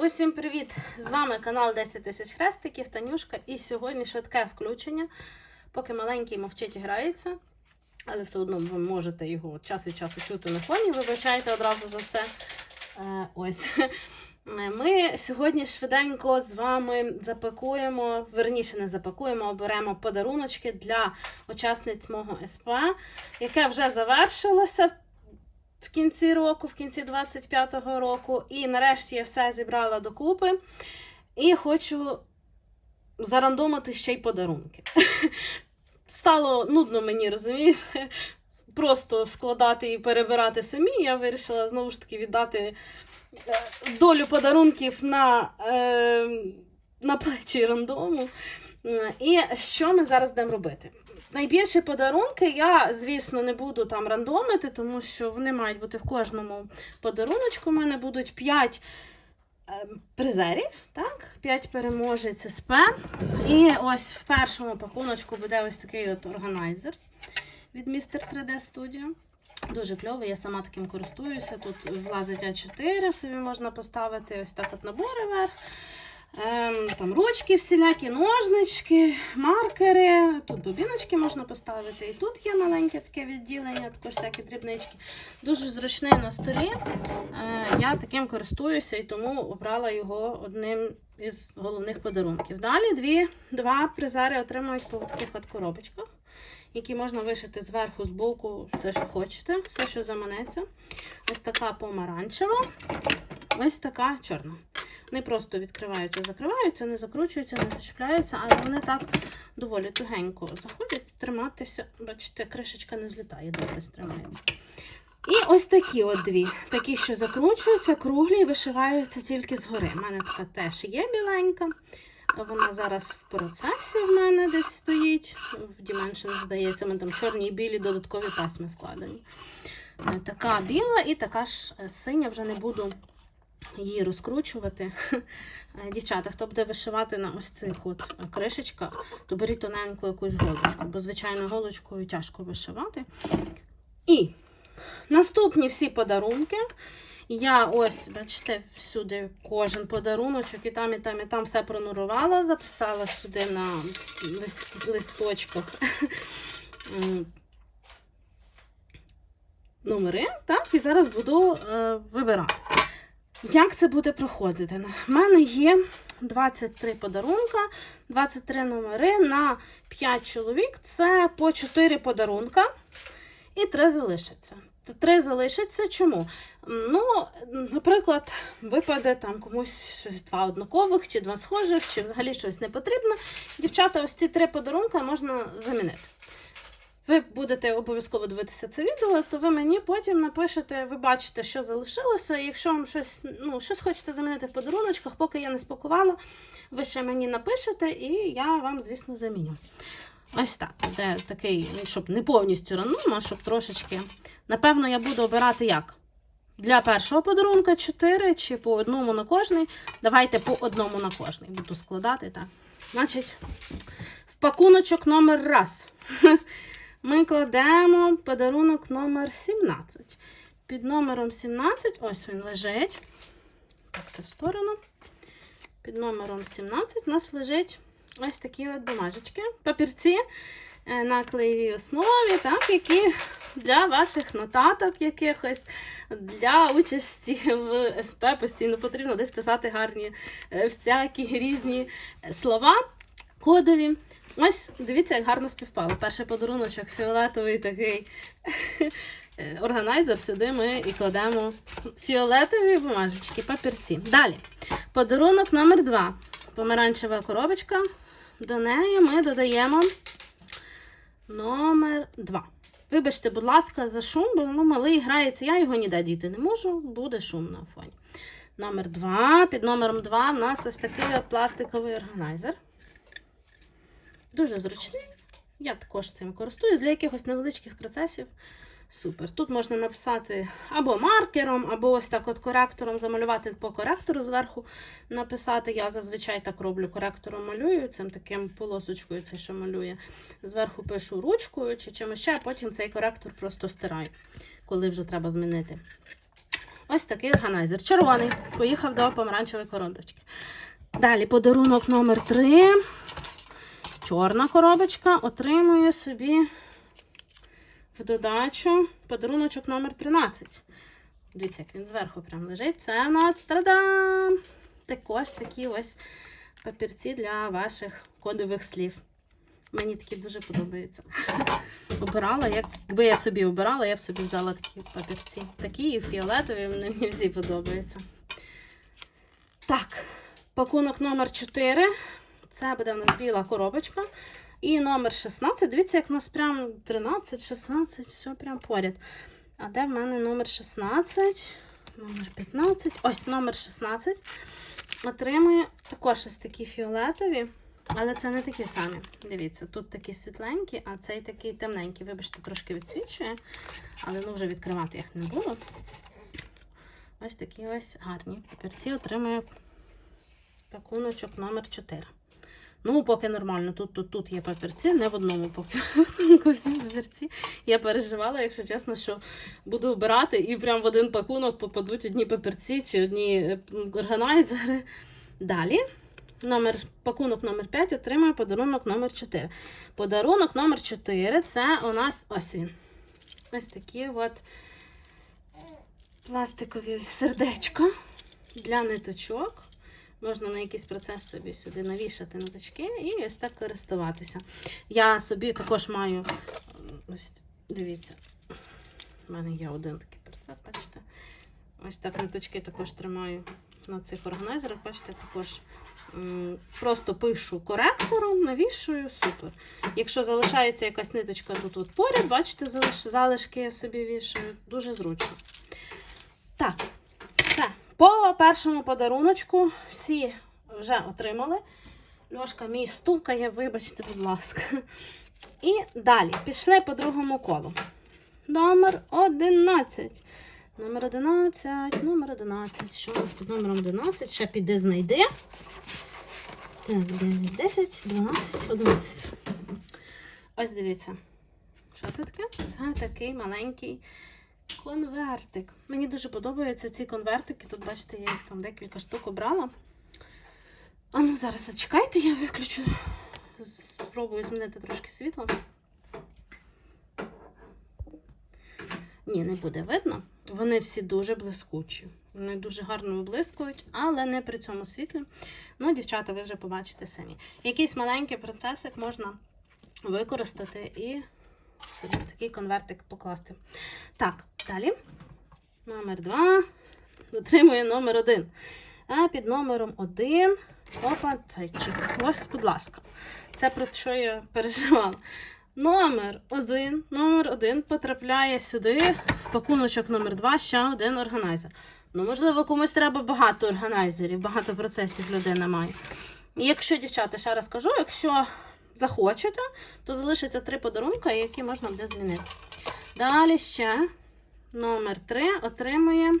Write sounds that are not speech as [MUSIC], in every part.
Усім привіт! З вами канал 10 тисяч хрестиків, Танюшка. І сьогодні швидке включення. Поки маленький мовчить і грається, але все одно ви можете його час від часу чути на фоні. Вибачайте одразу за це. Е, ось. [LAUGHS] Ми сьогодні швиденько з вами запакуємо, верніше не запакуємо, оберемо подаруночки для учасниць мого СП, яке вже завершилося в кінці року, в кінці 25-го року. І нарешті я все зібрала докупи. І хочу зарандомити ще й подарунки. [LAUGHS] Стало нудно мені, розумієте? Просто складати і перебирати самі. Я вирішила знову ж таки віддати е, долю подарунків на, е, на плечі рандому. Е, І що ми зараз будемо робити? Найбільші подарунки я, звісно, не буду там рандомити, тому що вони мають бути в кожному подаруночку. У мене будуть 5 призерів, так? 5 переможець СП. І ось в першому пакуночку буде ось такий от органайзер від Mr. 3D Studio. Дуже кльовий, я сама таким користуюся. Тут влазить А4, собі можна поставити ось так от набори вверх. Ем, там ручки всілякі, ножнички, маркери. Тут бобіночки можна поставити. І тут є маленьке таке відділення, також всякі дрібнички. Дуже зручний на столі. Е, я таким користуюся і тому обрала його одним із головних подарунків. Далі дві, два призери отримують по таких от коробочках, які можна вишити зверху, з боку, все, що хочете, все, що заманеться. Ось така помаранчева, ось така чорна. Вони просто відкриваються, закриваються, не закручуються, не зачіпляються, але вони так доволі тугенько заходять, триматися. Бачите, кришечка не злітає, добре стримається. І ось такі от дві. Такі, що закручуються, круглі і вишиваються тільки згори. У мене така теж є біленька. Вона зараз в процесі в мене десь стоїть. В Dimension, здається, мене там чорні і білі додаткові пасми складені. Е, Така біла і така ж е, синя, вже не буду її розкручувати. [LAUGHS] Е, Дівчата, хто буде вишивати на ось цих от кришечках, то беріть тоненьку якусь голочку, бо звичайно голочкою тяжко вишивати. І наступні всі подарунки. Я ось, бачите, всюди кожен подаруночок, і там, і там, і там все пронурувала, записала сюди на лист, листочках [LAUGHS] номери, так, і зараз буду е, вибирати. Як це буде проходити? У мене є 23 подарунка, 23 номери на 5 чоловік. Це по 4 подарунка і 3 залишаться. Три залишиться. Чому? Ну, наприклад, випаде там комусь щось два однакових, чи два схожих, чи взагалі щось не потрібно. Дівчата, ось ці три подарунка можна замінити. Ви будете обов'язково дивитися це відео, то ви мені потім напишете, ви бачите, що залишилося. І якщо вам щось, ну, щось хочете замінити в подаруночках, поки я не спакувала, ви ще мені напишете, і я вам, звісно, заміню. Ось так. Де такий, щоб не повністю рандом, а щоб трошечки. Напевно, я буду обирати як? Для першого подарунка 4 чи по одному на кожний. Давайте по одному на кожний. Буду складати так. Значить, в пакуночок номер раз. Ми кладемо подарунок номер 17. Під номером 17, ось він лежить. Так, в сторону. Під номером 17 у нас лежить ось такі от бумажечки, папірці е, на клеєвій основі, так, які для ваших нотаток якихось, для участі в СП постійно потрібно десь писати гарні е, всякі різні слова кодові. Ось, дивіться, як гарно співпало. Перший подаруночок фіолетовий такий [LAUGHS] органайзер. Сюди ми і кладемо фіолетові бумажечки, папірці. Далі. Подарунок номер два. Помаранчева коробочка. До неї ми додаємо номер два. Вибачте, будь ласка, за шум, бо ну, малий грається, я його ніде діти не можу, буде шум на фоні. Номер два. Під номером 2 у нас ось такий от пластиковий органайзер. Дуже зручний. Я також цим користуюсь для якихось невеличких процесів. Супер. Тут можна написати або маркером, або ось так от коректором, замалювати по коректору зверху написати. Я зазвичай так роблю коректором малюю, цим таким полосочкою, це що малює. Зверху пишу ручкою чи чимось ще, а потім цей коректор просто стираю, коли вже треба змінити. ось такий органайзер. Червоний. Поїхав до помаранчевої коробочки. Далі подарунок номер 3. Чорна коробочка отримує собі в додачу подаруночок номер 13. Дивіться, як він зверху прям лежить. Це в нас та-дам! Також такі ось папірці для ваших кодових слів. Мені такі дуже подобаються. [LAUGHS] Обирала, як- якби я собі обирала, я б собі взяла такі папірці. Такі і фіолетові, вони мені всі подобаються. Так, пакунок номер 4. Це буде в нас біла коробочка. І номер 16. Дивіться, як у нас прям 13, 16, все прям поряд. А де в мене номер 16? Номер 15. Ось номер 16. Отримує також ось такі фіолетові. Але це не такі самі. Дивіться, тут такі світленькі, а цей такий темненький. Вибачте, трошки відсвічує, але ну вже відкривати їх не буду. Ось такі ось гарні папірці отримує пакуночок номер 4. Ну, поки нормально. Тут, тут, тут є папірці, не в одному [LAUGHS] папірці. Я переживала, якщо чесно, що буду обирати і прям в один пакунок попадуть одні папірці чи одні органайзери. Далі. Номер, пакунок номер 5 отримує подарунок номер 4. Подарунок номер 4 це у нас ось він. Ось такі от пластикові сердечка для ниточок. Можна на якийсь процес собі сюди навішати ниточки і ось так користуватися. Я собі також маю, ось дивіться, у мене є один такий процес, бачите? Ось так ниточки також тримаю на цих органайзерах. Бачите, також просто пишу коректором, навішую, супер. Якщо залишається якась ниточка тут от поряд, бачите, залишки я собі вішаю. Дуже зручно. Так. По першому подаруночку всі вже отримали. Льошка мій стукає, вибачте, будь ласка. І далі пішли по другому колу. Номер 11. Номер 11, номер 11. Що у нас під номером 11? Ще піди знайди. Так, 9, 10, 12, 11. Ось дивіться. Що це таке? Це такий маленький конвертик. Мені дуже подобаються ці конвертики. Тут, бачите, я їх там декілька штук обрала. А ну зараз зачекайте, я виключу. Спробую змінити трошки світло. Ні, не буде видно. Вони всі дуже блискучі. Вони дуже гарно виблискують, але не при цьому світлі. Ну, дівчата, ви вже побачите самі. Якийсь маленький процесик можна використати і собі в такий конвертик покласти. Так, далі. Номер 2. Дотримує номер 1. А під номером 1. Опа, цейчик. Ось, будь ласка. Це про що я переживала. Номер 1, номер 1 потрапляє сюди в пакуночок номер 2 ще один органайзер. Ну, можливо, комусь треба багато органайзерів, багато процесів людина має. Якщо, дівчата, ще раз кажу, якщо захочете, то залишиться три подарунки, які можна буде змінити. Далі ще номер 3 отримує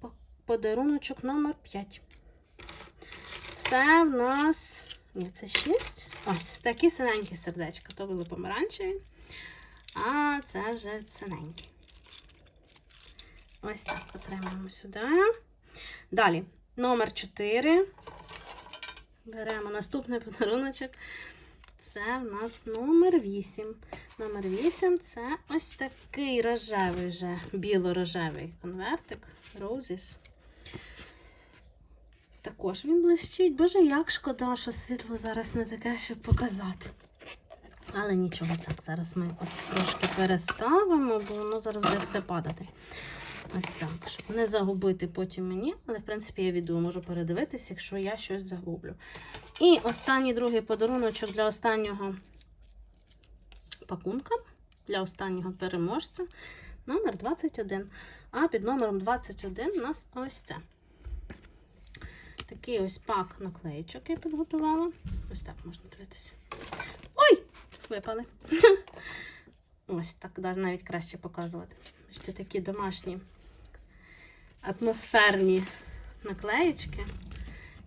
по- подаруночок номер 5. Це в нас. Ні, це 6. Ось такі синенькі сердечка. То були помаранчеві. А це вже синенькі. Ось так отримаємо сюди. Далі, номер 4. Беремо наступний подаруночок. Це в нас номер 8. Номер 8 це ось такий рожевий вже, біло-рожевий конвертик. Roses. Також він блищить. Боже, як шкода, що світло зараз не таке, щоб показати. Але нічого, так, зараз ми от трошки переставимо, бо воно зараз буде все падати. Ось так, щоб не загубити потім мені, але в принципі я відео можу передивитися, якщо я щось загублю. І останній другий подаруночок для останнього пакунка, для останнього переможця, номер 21. А під номером 21 у нас ось це. Такий ось пак наклеїчок я підготувала. Ось так можна дивитися. Ой! Випали. [LAUGHS] Ось так навіть краще показувати. Бачите, такі домашні атмосферні наклеїчки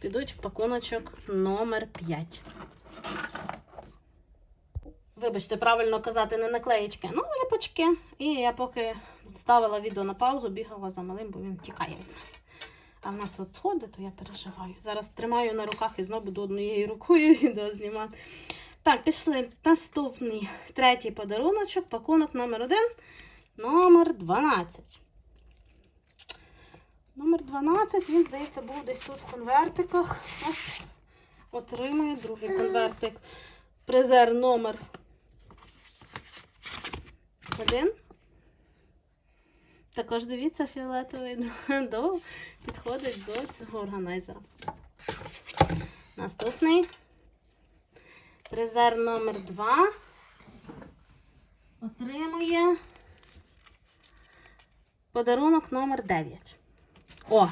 підуть в пакуночок номер 5. Вибачте, правильно казати не наклеїчки, ну ліпочки. І я поки ставила відео на паузу, бігала за малим, бо він тікає. А вона тут ходить, то я переживаю. Зараз тримаю на руках і знову буду однією рукою [LAUGHS] відео знімати. Так, пішли. Наступний третій подаруночок, пакунок номер один, номер 12. Номер 12, він, здається, був десь тут в конвертиках. Ось отримує другий конвертик. Призер номер один. Також дивіться, фіолетовий [LAUGHS] до, підходить до цього органайзера. Наступний. Призер номер 2 отримує подарунок номер 9. О!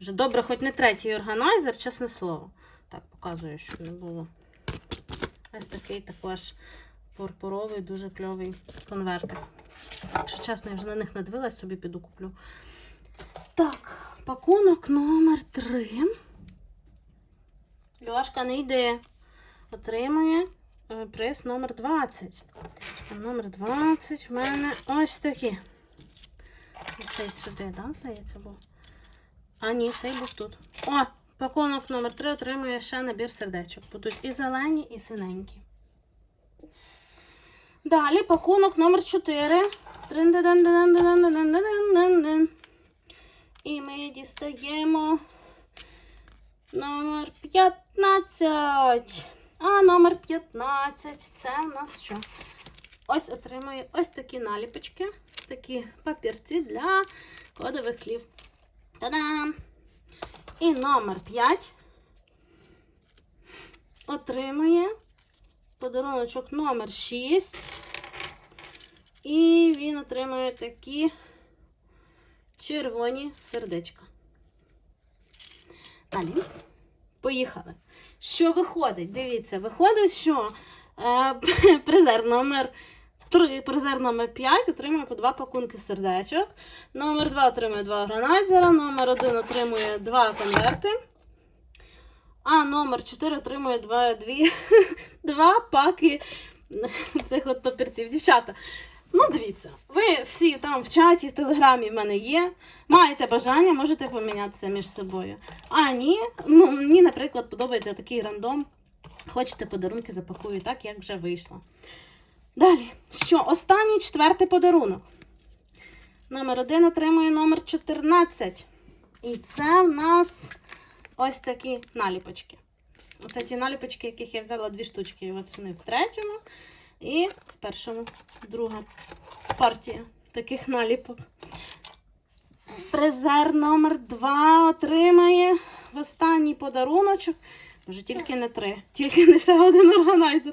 Вже добре, хоч не третій органайзер, чесне слово. Так, показую, щоб не було. Ось такий також пурпуровий, дуже кльовий конвертик. Якщо чесно, я вже на них не дивилась, собі піду куплю. Так, пакунок номер 3. Льошка не йде. Отримує е, приз номер 20. А номер 20 в мене ось такі. І цей сюди, так, здається, був. А ні, цей був тут. О, пакунок номер 3 отримує ще набір сердечок. Будуть і зелені, і синенькі. Далі пакунок номер 4. І ми дістаємо номер 15. А номер 15 це у нас що? Ось отримує ось такі наліпочки, такі папірці для кодових слів. Та-дам! І номер 5 отримує подаруночок номер 6. І він отримує такі червоні сердечка. Далі. Поїхали. Що виходить? Дивіться, виходить, що е, [LAUGHS] призер номер 3, призер номер 5 отримує по два пакунки сердечок. Номер 2 отримує два органайзера, номер 1 отримує два конверти. А номер 4 отримує два, дві, [LAUGHS] два паки [LAUGHS] цих от папірців. Дівчата, ну дивіться, ви всі там в чаті, в телеграмі в мене є. Маєте бажання, можете помінятися між собою. А ні, ну мені, наприклад, подобається такий рандом. Хочете подарунки, запакую так, як вже вийшло. Далі, що? Останній четвертий подарунок. Номер 1 отримує номер 14. І це в нас ось такі наліпочки. Оце ті наліпочки, яких я взяла дві штучки. І Ось вони в третьому і в першому друга партія таких наліпок. Призер номер 2 отримає в останній подаруночок. Може, тільки не три, тільки не ще один органайзер.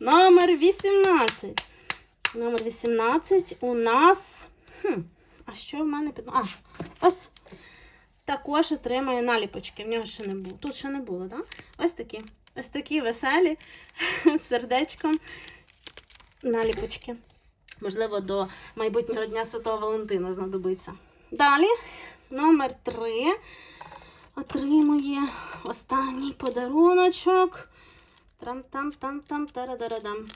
Номер 18. Номер 18 у нас. Хм, а що в мене під. А, ось. Також отримає наліпочки. В нього ще не було. Тут ще не було, так? Да? Ось такі. Ось такі веселі [LAUGHS] з сердечком наліпочки. Можливо, до майбутнього Дня Святого Валентина знадобиться. Далі, номер 3 отримує останній подаруночок. Трам-там-там-там, тарадарадам.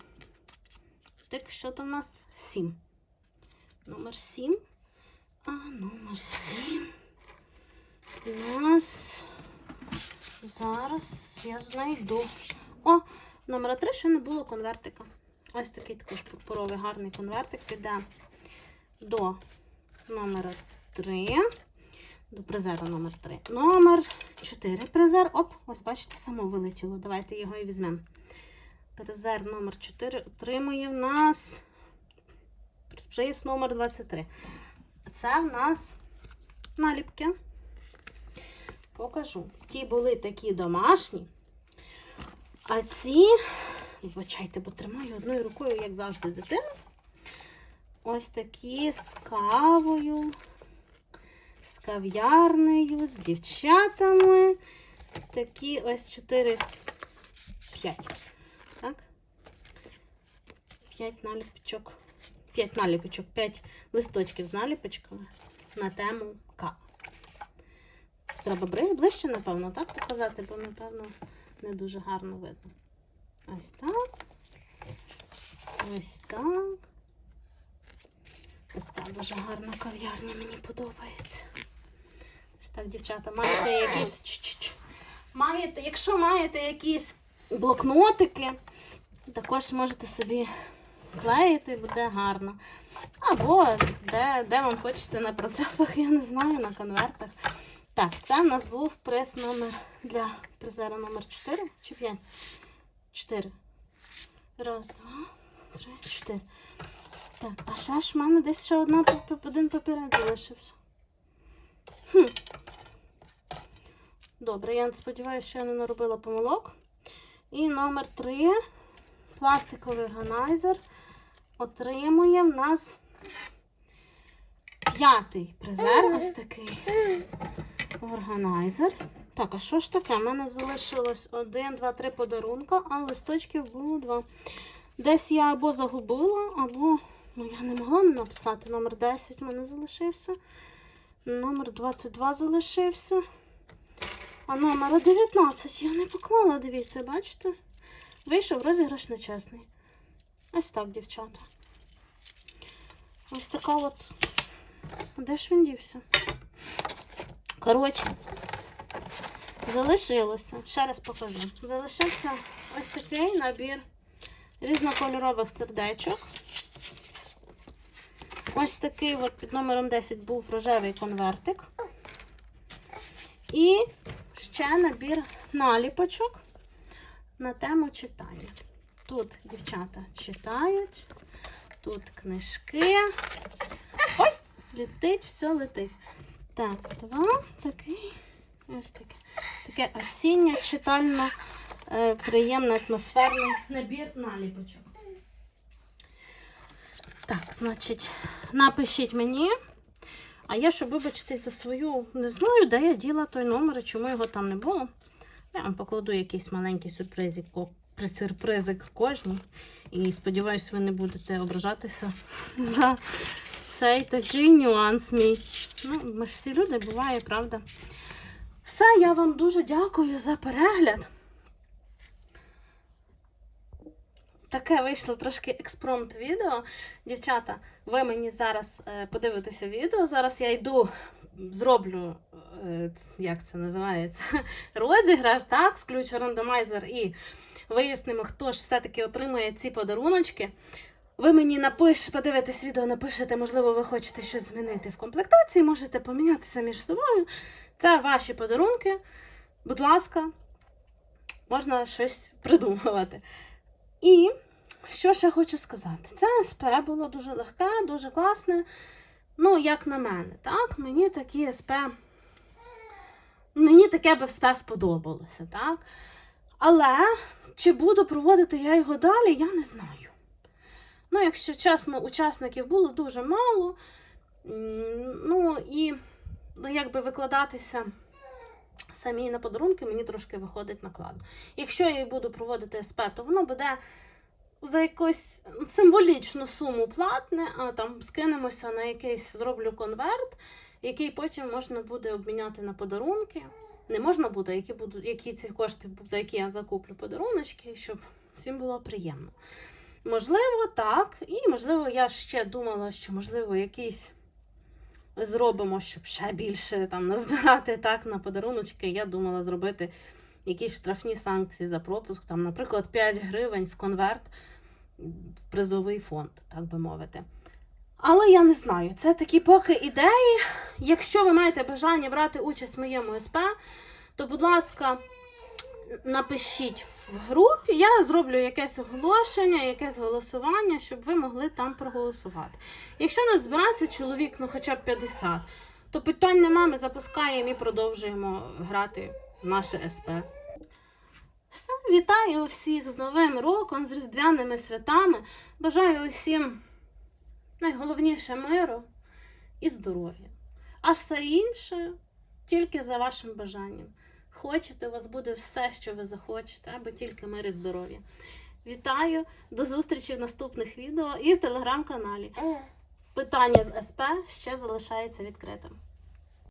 Так, що там у нас? 7. Номер 7. А номер 7. У нас зараз я знайду. О, номера 3 ще не було конвертика. Ось такий також пурпуровий гарний конвертик піде до номера 3. До призера номер 3. Номер 4 призер. Оп, ось бачите, само вилетіло. Давайте його і візьмемо. Призер номер 4 отримує в нас приз номер 23. Це в нас наліпки. Покажу. Ті були такі домашні. А ці, вибачайте, бо тримаю одною рукою, як завжди, дитину. Ось такі з кавою, з кав'ярнею, з дівчатами. Такі ось 4, 5. Так? 5 наліпочок. 5 наліпочок, 5 листочків з наліпочками на тему кава. Треба ближче, напевно, так показати, бо, напевно, не дуже гарно видно. Ось так. Ось так. Ось ця дуже гарна кав'ярня, мені подобається. Ось так, дівчата, маєте якісь. Чч-чч. Маєте, якщо маєте якісь блокнотики, також можете собі клеїти, буде гарно. Або де, де вам хочете на процесах, я не знаю, на конвертах. Так, це в нас був приз номер для призера номер 4 чи 5? 4. Раз, два, три, чотири. Так, а ще ж в мене десь ще одна один папірець залишився. Хм. Добре, я сподіваюся, що я не наробила помилок. І номер 3. Пластиковий органайзер отримує в нас п'ятий призер. Ось такий органайзер. Так, а що ж таке? У мене залишилось один, два, три подарунка, а листочків було два. Десь я або загубила, або ну, я не могла не написати. Номер 10 в мене залишився. Номер 22 залишився. А номер 19 я не поклала, дивіться, бачите? Вийшов розіграш нечесний. Ось так, дівчата. Ось така от. Де ж він дівся? Коротше, залишилося. Ще раз покажу. Залишився ось такий набір різнокольорових сердечок. Ось такий от під номером 10 був рожевий конвертик. І ще набір наліпочок на тему читання. Тут дівчата читають, тут книжки. Ой, летить, все летить. Так, два, такий, ось таке. Таке осіннє, читально, е, приємний атмосферний набір наліпочок. Так, значить, напишіть мені. А я, щоб вибачитись за свою, не знаю, де я діла той номер, і чому його там не було. Я вам покладу якийсь маленький сюрпризик, сюрпризик кожній. І сподіваюся, ви не будете ображатися [LAUGHS] за цей такий нюанс мій. Ну, ми ж всі люди, буває, правда. Все, я вам дуже дякую за перегляд. Таке вийшло трошки експромт відео. Дівчата, ви мені зараз е, подивитеся відео. Зараз я йду, зроблю, е, як це називається, [LAUGHS] розіграш, так, включу рандомайзер і вияснимо, хто ж все-таки отримає ці подаруночки. Ви мені напиш, подивитесь відео, напишете, можливо, ви хочете щось змінити в комплектації, можете помінятися між собою. Це ваші подарунки. Будь ласка, можна щось придумувати. І що ще хочу сказати? Це СП було дуже легке, дуже класне. Ну, як на мене, так? Мені такі СП. Мені таке б СП сподобалося, так? Але чи буду проводити я його далі, я не знаю. Ну, якщо чесно, учасників було дуже мало. Ну і ну, якби викладатися самі на подарунки, мені трошки виходить накладно. Якщо я буду проводити СП, то воно буде за якусь символічну суму платне, а там скинемося на якийсь, зроблю конверт, який потім можна буде обміняти на подарунки. Не можна буде, які будуть, які ці кошти, за які я закуплю подаруночки, щоб всім було приємно. Можливо, так. І можливо, я ще думала, що можливо якийсь зробимо, щоб ще більше там назбирати так на подаруночки. Я думала зробити якісь штрафні санкції за пропуск, там, наприклад, 5 гривень в конверт в призовий фонд, так би мовити. Але я не знаю, це такі поки ідеї. Якщо ви маєте бажання брати участь в моєму СП, то, будь ласка, напишіть в групі, я зроблю якесь оголошення, якесь голосування, щоб ви могли там проголосувати. Якщо нас збирається чоловік, ну хоча б 50, то питань нема, ми запускаємо і продовжуємо грати в наше СП. Все, вітаю всіх з Новим роком, з Різдвяними святами. Бажаю усім найголовніше миру і здоров'я. А все інше тільки за вашим бажанням. Хочете, у вас буде все, що ви захочете, аби тільки мир і здоров'я. Вітаю, до зустрічі в наступних відео і в телеграм-каналі. Питання з СП ще залишається відкритим.